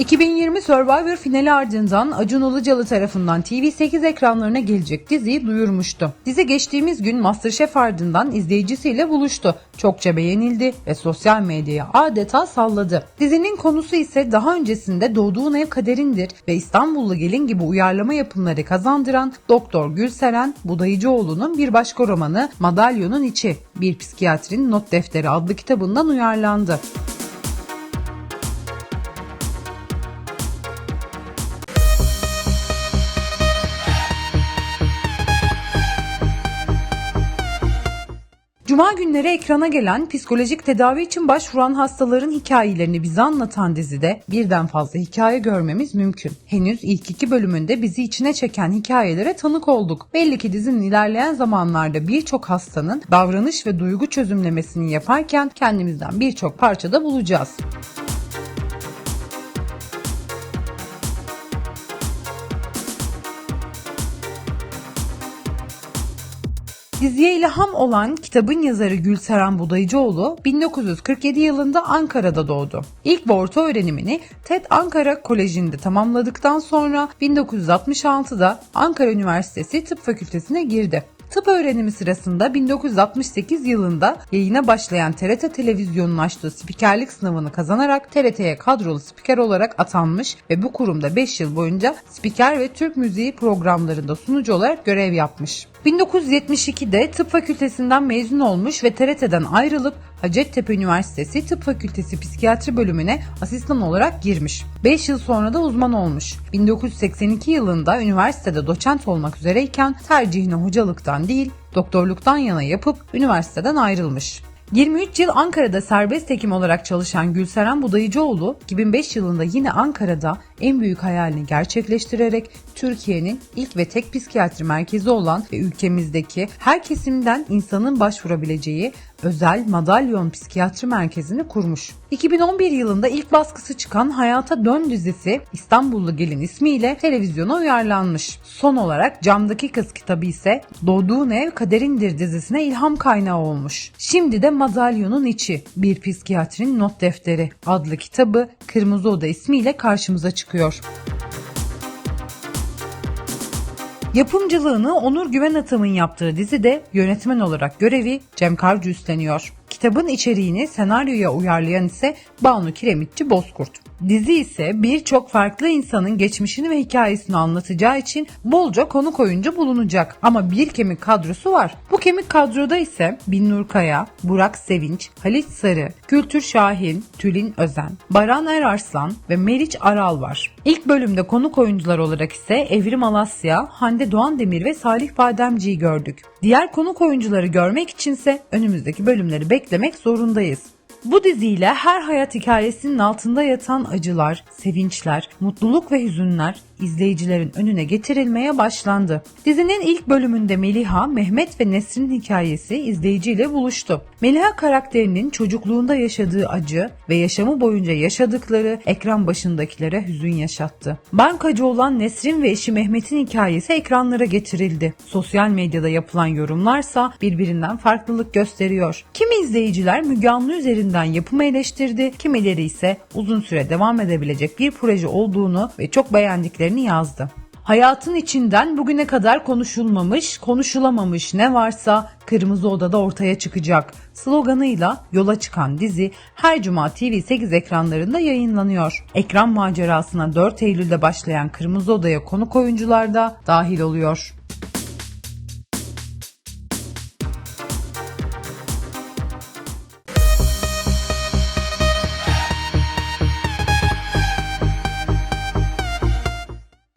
2020 Survivor finali ardından Acun Ilıcalı tarafından TV8 ekranlarına gelecek diziyi duyurmuştu. Dizi geçtiğimiz gün Masterchef ardından izleyicisiyle buluştu. Çokça beğenildi ve sosyal medyaya adeta salladı. Dizinin konusu ise daha öncesinde Doğduğun Ev Kaderindir ve İstanbullu Gelin gibi uyarlama yapımları kazandıran Doktor Gülseren Budayıcıoğlu'nun bir başka romanı Madalyonun İçi, Bir Psikiyatrinin Not Defteri adlı kitabından uyarlandı. Cuma günleri ekrana gelen psikolojik tedavi için başvuran hastaların hikayelerini bize anlatan dizide birden fazla hikaye görmemiz mümkün. Henüz ilk iki bölümünde bizi içine çeken hikayelere tanık olduk. Belli ki dizinin ilerleyen zamanlarda birçok hastanın davranış ve duygu çözümlemesini yaparken kendimizden birçok parçada bulacağız. Diziye ilham olan kitabın yazarı Gülseren Budayıcıoğlu 1947 yılında Ankara'da doğdu. İlk ve orta öğrenimini TED Ankara Koleji'nde tamamladıktan sonra 1966'da Ankara Üniversitesi Tıp Fakültesine girdi. Tıp öğrenimi sırasında 1968 yılında yayına başlayan TRT televizyonunun açtığı spikerlik sınavını kazanarak TRT'ye kadrolu spiker olarak atanmış ve bu kurumda 5 yıl boyunca spiker ve Türk müziği programlarında sunucu olarak görev yapmış. 1972'de tıp fakültesinden mezun olmuş ve TRT'den ayrılıp Hacettepe Üniversitesi Tıp Fakültesi Psikiyatri bölümüne asistan olarak girmiş. 5 yıl sonra da uzman olmuş. 1982 yılında üniversitede doçent olmak üzereyken tercihini hocalıktan değil doktorluktan yana yapıp üniversiteden ayrılmış. 23 yıl Ankara'da serbest hekim olarak çalışan Gülseren Budayıcıoğlu 2005 yılında yine Ankara'da en büyük hayalini gerçekleştirerek Türkiye'nin ilk ve tek psikiyatri merkezi olan ve ülkemizdeki her kesimden insanın başvurabileceği özel madalyon psikiyatri merkezini kurmuş. 2011 yılında ilk baskısı çıkan Hayata Dön dizisi İstanbullu Gelin ismiyle televizyona uyarlanmış. Son olarak Camdaki Kız kitabı ise Doğduğun Ev Kaderindir dizisine ilham kaynağı olmuş. Şimdi de Madalyonun İçi Bir Psikiyatrinin Not Defteri adlı kitabı Kırmızı Oda ismiyle karşımıza çıkıyor. Yapımcılığını Onur Güven Atam'ın yaptığı dizide yönetmen olarak görevi Cem Karcı üstleniyor. Kitabın içeriğini senaryoya uyarlayan ise Banu Kiremitçi Bozkurt. Dizi ise birçok farklı insanın geçmişini ve hikayesini anlatacağı için bolca konuk oyuncu bulunacak. Ama bir kemik kadrosu var. Bu kemik kadroda ise Binnur Kaya, Burak Sevinç, Halit Sarı, Kültür Şahin, Tülin Özen, Baran Erarslan ve Meriç Aral var. İlk bölümde konuk oyuncular olarak ise Evrim Alasya, Hande Doğan Demir ve Salih Bademci'yi gördük. Diğer konuk oyuncuları görmek içinse önümüzdeki bölümleri beklemek zorundayız. Bu diziyle her hayat hikayesinin altında yatan acılar, sevinçler, mutluluk ve hüzünler izleyicilerin önüne getirilmeye başlandı. Dizinin ilk bölümünde Meliha, Mehmet ve Nesrin hikayesi izleyiciyle buluştu. Meliha karakterinin çocukluğunda yaşadığı acı ve yaşamı boyunca yaşadıkları ekran başındakilere hüzün yaşattı. Bankacı olan Nesrin ve eşi Mehmet'in hikayesi ekranlara getirildi. Sosyal medyada yapılan yorumlarsa birbirinden farklılık gösteriyor. Kimi izleyiciler Müge Anlı üzerinden yapımı eleştirdi, kimileri ise uzun süre devam edebilecek bir proje olduğunu ve çok beğendiklerini yazdı. Hayatın içinden bugüne kadar konuşulmamış, konuşulamamış ne varsa Kırmızı Oda'da ortaya çıkacak sloganıyla yola çıkan dizi her cuma TV8 ekranlarında yayınlanıyor. Ekran macerasına 4 Eylül'de başlayan Kırmızı Oda'ya konuk oyuncular da dahil oluyor.